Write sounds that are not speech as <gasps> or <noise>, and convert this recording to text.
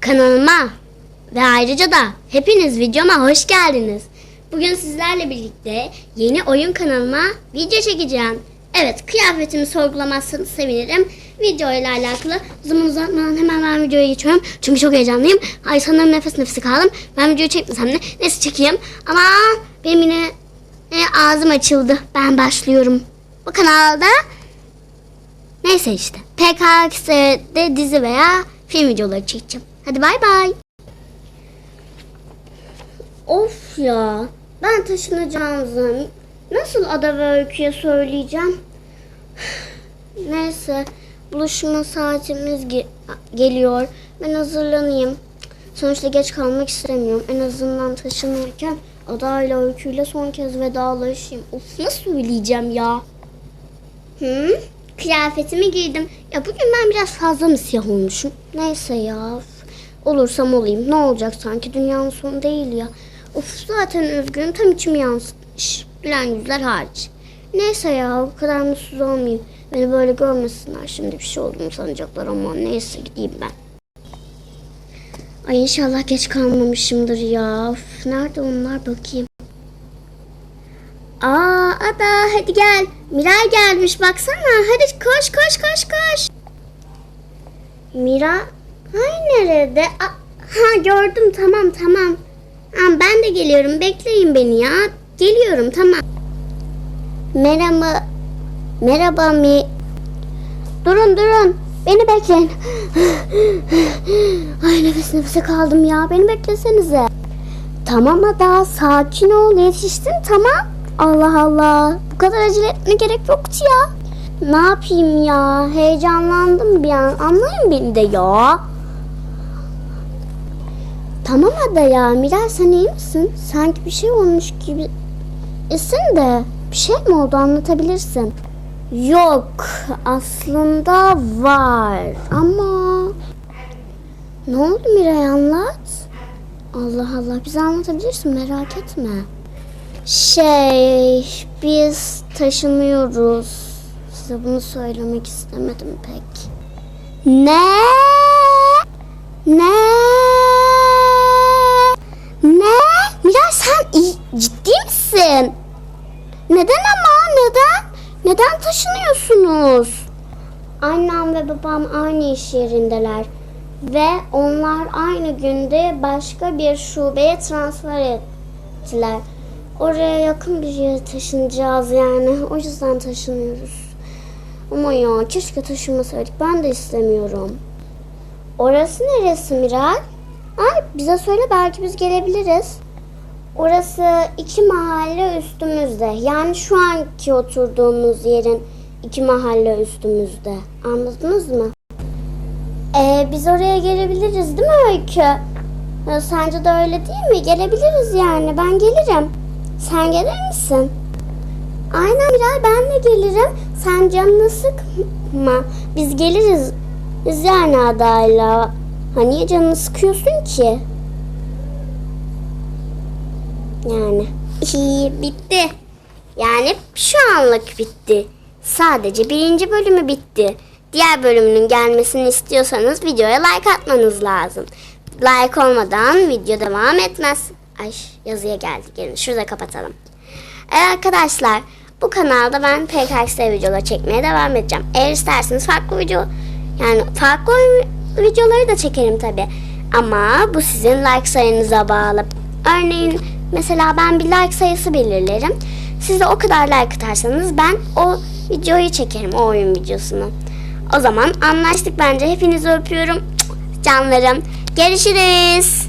Kanalıma ve ayrıca da hepiniz videoma hoş geldiniz. Bugün sizlerle birlikte yeni oyun kanalıma video çekeceğim. Evet kıyafetimi sorgulamazsanız sevinirim. Video ile alakalı zaman uzatmadan hemen ben videoya geçiyorum. Çünkü çok heyecanlıyım. Ay sanırım nefes nefese kaldım. Ben videoyu çekmesem de neyse çekeyim. Ama benim yine e, ağzım açıldı. Ben başlıyorum. Bu kanalda Neyse işte. PKX'de dizi veya film videoları çekeceğim. Hadi bay bay. Of ya. Ben taşınacağımızı nasıl Ada ve Öykü'ye söyleyeceğim? <sighs> Neyse. Buluşma saatimiz ge- geliyor. Ben hazırlanayım. Sonuçta geç kalmak istemiyorum. En azından taşınırken Ada ile Öykü'yle son kez vedalaşayım. Of nasıl söyleyeceğim ya? Hı? Kıyafetimi giydim. Ya bugün ben biraz fazla mı siyah olmuşum? Neyse ya. Olursam olayım. Ne olacak sanki dünyanın sonu değil ya. Of zaten üzgünüm. Tam içimi yansıtmış. Gülen yüzler hariç. Neyse ya bu kadar mutsuz olmayayım. Beni böyle görmesinler. Şimdi bir şey olduğunu sanacaklar ama neyse gideyim ben. Ay inşallah geç kalmamışımdır ya. Of, nerede onlar bakayım. Aa Ada hadi gel. Miray gelmiş baksana. Hadi koş koş koş koş. Mira hay nerede? Aa, ha gördüm tamam tamam. Ha, ben de geliyorum bekleyin beni ya. Geliyorum tamam. Merhaba. Merhaba mi. Durun durun. Beni bekleyin. <gasps> Ay nefes nefese kaldım ya. Beni beklesenize. Tamam Ada sakin ol yetiştin tamam. Allah Allah. Bu kadar acele etme gerek yoktu ya. Ne yapayım ya? Heyecanlandım bir an. Anlayın beni de ya. Tamam Ada ya. Miray sen iyi misin? Sanki bir şey olmuş gibi. İsin de bir şey mi oldu anlatabilirsin. Yok aslında var ama ne oldu Miray anlat. Allah Allah bize anlatabilirsin merak etme. Şey, biz taşınıyoruz. Size bunu söylemek istemedim pek. Ne? Ne? Ne? Miray sen ciddi misin? Neden ama? Neden? Neden taşınıyorsunuz? Annem ve babam aynı iş yerindeler. Ve onlar aynı günde başka bir şubeye transfer ettiler. Oraya yakın bir yere taşınacağız yani. O yüzden taşınıyoruz. Ama ya keşke taşınmasaydık. Ben de istemiyorum. Orası neresi Miray? Ay bize söyle belki biz gelebiliriz. Orası iki mahalle üstümüzde. Yani şu anki oturduğumuz yerin iki mahalle üstümüzde. Anladınız mı? Ee, biz oraya gelebiliriz değil mi Öykü? Ya, sence de öyle değil mi? Gelebiliriz yani. Ben gelirim. Sen gelir misin? Aynen Miray ben de gelirim. Sen canını sıkma. Biz geliriz. Yani adayla. Ha niye canını sıkıyorsun ki? Yani. Bitti. Yani şu anlık bitti. Sadece birinci bölümü bitti. Diğer bölümünün gelmesini istiyorsanız videoya like atmanız lazım. Like olmadan video devam etmez. Ay yazıya geldik. Gelin şurada kapatalım. Evet arkadaşlar bu kanalda ben PKX videolar çekmeye devam edeceğim. Eğer isterseniz farklı video yani farklı videoları da çekerim tabi. Ama bu sizin like sayınıza bağlı. Örneğin mesela ben bir like sayısı belirlerim. Siz de o kadar like atarsanız ben o videoyu çekerim o oyun videosunu. O zaman anlaştık bence. Hepinizi öpüyorum. Canlarım. Görüşürüz.